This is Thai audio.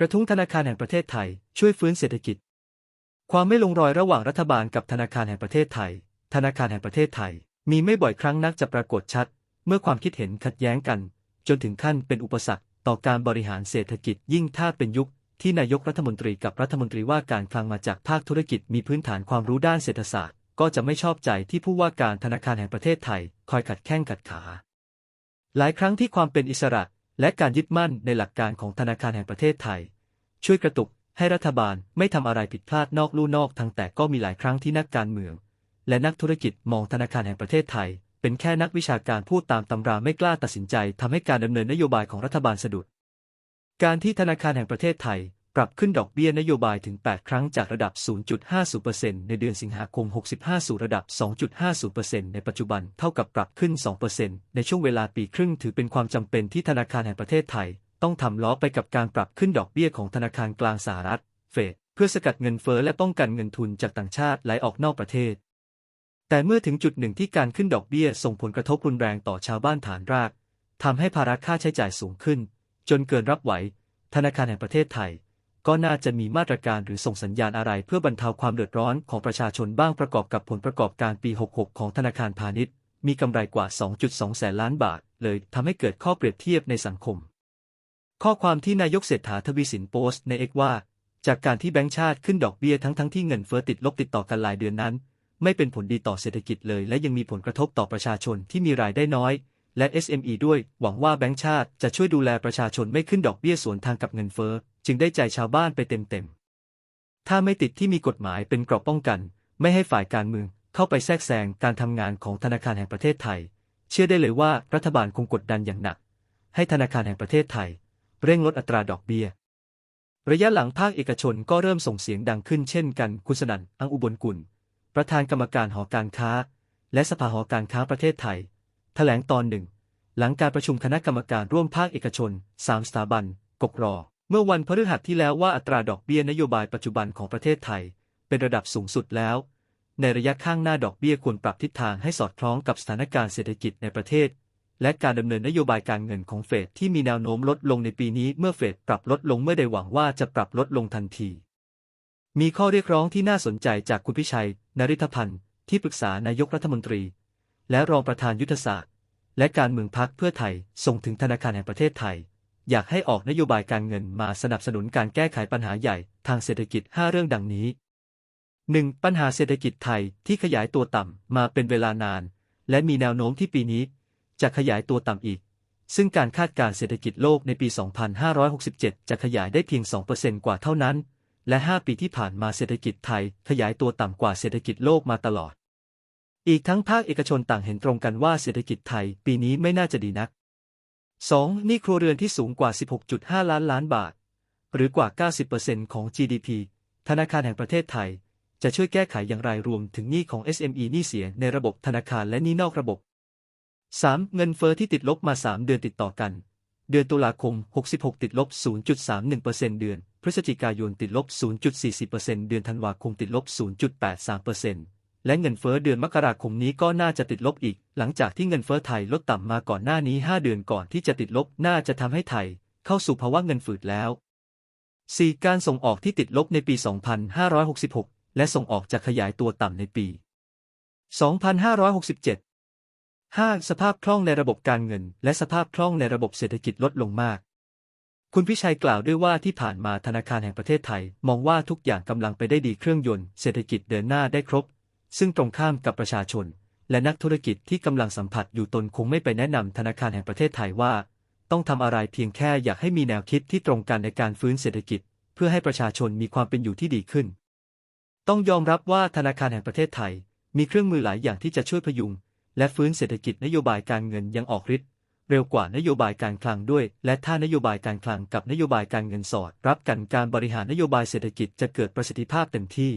กระทุ้งธนาคารแห่งประเทศไทย ช่วยฟื้นเศรษฐกิจ ความไม่ลงรอยระหว่างรัฐบาลกับธนาคารแห่งประเทศไทย ธนาคารแห่งประเทศไทย มีไม่บ่อยครั้งนักจะปรากฏชัด เมื่อความคิดเห็นขัดแย้งกัน จนถึงขั้นเป็นอุปสรรคต่อการบริหารเศรษฐกิจยิ่งถ้าเป็นยุคที่นายกรัฐมนตรีกับรัฐมนตรีว่าการคลังมาจากภาคธุรกิจมีพื้นฐานความรู้ด้านเศรษฐศาสตร์ ก็จะไม่ชอบใจที่ผู้ว่าการธนาคารแห่งประเทศไทย คอยขัดแข้งขัดขา หลายครั้งที่ความเป็นอิสระ และการยึดมั่นในหลักการของธนาคารแห่งประเทศไทย ช่วยกระตุกให้รัฐบาลไม่ทำอะไรผิดพลาดนอกลู่นอกทางแต่ก็มีหลายครั้งที่นักการเมือง และนักธุรกิจมองธนาคารแห่งประเทศไทย เป็นแค่นักวิชาการพูดตามตำราไม่กล้าตัดสินใจทำให้การดำเนินนโยบายของรัฐบาลสะดุด การที่ธนาคารแห่งประเทศไทย รับขึ้นดอกเบี้ยนโยบายถึง 8 ครั้งจากระดับ 0.50%ในเดือนสิงหาคม 65 สู่ระดับ 2.50%ในปัจจุบันเท่ากับปรับขึ้น 2%ในช่วงเวลาปีครึ่งถือเป็นความจำเป็นที่ธนาคารแห่งประเทศไทย ต้องทำล้อไปกับการปรับขึ้นดอกเบี้ยของธนาคารกลางสหรัฐ เฟด เพื่อสกัดเงินเฟ้อและป้องกันเงินทุนจากต่างชาติไหลออกนอกประเทศ แต่เมื่อถึงจุดหนึ่งที่การขึ้นดอกเบี้ยส่งผลกระทบรุนแรงต่อชาวบ้านฐานรากทำให้ภาระค่าใช้จ่ายสูงขึ้น จนเกินรับไหว ธนาคารแห่งประเทศไทย ก็น่าจะมีมาตรการหรือส่งสัญญาณอะไรเพื่อบรรเทาความเดือดร้อนของประชาชนบ้างประกอบกับผลประกอบการปี 66 ของธนาคารพาณิชย์ มีกำไรกว่า 2.2 แสนล้านบาท เลยทำให้เกิดข้อเปรียบเทียบในสังคม ข้อความที่นายกเศรษฐาทวีสินโพสต์ในเอกว่า จากการที่แบงก์ชาติขึ้นดอกเบี้ยทั้งทั้งที่เงินเฟ้อติดลบติดต่อกันหลายเดือนนั้น ไม่เป็นผลดีต่อเศรษฐกิจเลย และยังมีผลกระทบต่อประชาชนที่มีรายได้น้อย และ SME ด้วย หวังว่าแบงก์ชาติจะช่วยดูแลประชาชนไม่ขึ้นดอกเบี้ยสวนทางกับเงินเฟ้อ จึงได้ใจชาวบ้านไปเต็มๆ ถ้าไม่ติดที่มีกฎหมายเป็นกรอบป้องกัน ไม่ให้ฝ่ายการเมืองเข้าไปแทรกแซงการทำงานของธนาคารแห่งประเทศไทย เชื่อได้เลยว่ารัฐบาลคงกดดันอย่างหนัก ให้ธนาคารแห่งประเทศไทย เร่งลดอัตราดอกเบี้ย ระยะหลังภาคเอกชนก็เริ่มส่งเสียงดังขึ้นเช่นกันคุณสนั่นอังอุบลกุลประธานกรรมการหอการค้า และสภาหอการค้าประเทศไทย ถลงตอนหนึ่ง หลังการประชุมคณะกรรมการร่วมภาคเอกชน 3 สถาบัน กกรอ เมื่อวันพฤหัสที่แล้วว่าอัตราดอกเบี้ยนโยบายปัจจุบันของประเทศไทย เป็นระดับสูงสุดแล้ว ในระยะข้างหน้าดอกเบี้ยควรปรับทิศทางให้สอดคล้องกับสถานการณ์เศรษฐกิจในประเทศ และการดำเนินนโยบายการเงินของเฟดที่มีแนวโน้มลดลงในปีนี้เมื่อเฟดปรับลดลงเมื่อใดหวังว่าจะปรับลดลงทันที มีข้อเรียกร้องที่น่าสนใจจากคุณพิชัยนริธพันธ์ที่ปรึกษานายกรัฐมนตรี และรองประธานยุทธศาสตร์ และการเมืองพักเพื่อไทยส่งถึงธนาคารแห่งประเทศไทย อยากให้ออกนโยบายการเงินมาสนับสนุนการแก้ไขปัญหาใหญ่ทางเศรษฐกิจ 5 เรื่องดังนี้ 1. ปัญหาเศรษฐกิจไทยที่ขยายตัวต่ำมาเป็นเวลานาน และมีแนวโน้มที่ปีนี้ จะขยายตัวต่ำอีก ซึ่งการคาดการเศรษฐกิจโลกในปี 2567 จะขยายได้เพียง 2%กว่าเท่านั้น และ 5 ปีที่ผ่านมาเศรษฐกิจไทยขยายตัวต่ำกว่าเศรษฐกิจโลกมาตลอด อีกทั้งภาคเอกชนต่างเห็นตรงกันว่าเศรษฐกิจไทยปีนี้ไม่น่าจะดีนัก 2. หนี้ครัวเรือนที่สูงกว่า 16.5 ล้านล้านบาท หรือกว่า 90%ของ GDP ธนาคารแห่งประเทศไทย จะช่วยแก้ไขอย่างไรรวมถึงหนี้ของ SME หนี้เสียในระบบธนาคารและหนี้นอกระบบ 3. เงินเฟอ้อที่ติดลบมา 3 เดือนติดต่อกัน เดือนตุลาคม 66 ติดลบ 0.31%เดือน พฤศจิกายนติดลบ 0.40%เดือนธันวาคมติดลบ 0.83% และเงินเฟ้อเดือนมกราคมนี้ก็น่าจะติดลบอีก หลังจากที่เงินเฟ้อไทยลดต่ำมาก่อนหน้านี้ 5 เดือนก่อนที่จะติดลบ น่าจะทำให้ไทย เข้าสู่ภาวะเงินฝืดแล้ว 4. การส่งออกที่ติดลบในปี 2566 และส่งออกจะขยายตัวต่ำในปี 2567 5. สภาพคล่องในระบบการเงิน และสภาพคล่องในระบบเศรษฐกิจลดลงมาก คุณพิชัยกล่าวด้วยว่าที่ผ่านมาธนาคารแห่งประเทศไทย มองว่าทุกอย่างกำลังไปได้ดีเครื่องยนต์เศรษฐกิจเดินหน้าได้ครบ ซึ่งตรงข้ามกับประชาชน และนักธุรกิจที่กำลังสัมผัสอยู่ตนคงไม่ไปแนะนำธนาคารแห่งประเทศไทยว่า ต้องทำอะไรเพียงแค่อยากให้มีแนวคิดที่ตรงกันในการฟื้นเศรษฐกิจ เพื่อให้ประชาชนมีความเป็นอยู่ที่ดีขึ้น ต้องยอมรับว่าธนาคารแห่งประเทศไทย มีเครื่องมือหลายอย่างที่จะช่วยพยุง และฟื้นเศรษฐกิจนโยบายการเงินยังออกฤทธิ์เร็วกว่านโยบายการคลังด้วย และถ้านโยบายการคลังกับนโยบายการเงินสอด รับกันการบริหารนโยบายเศรษฐกิจจะเกิดประสิทธิภาพเต็มที่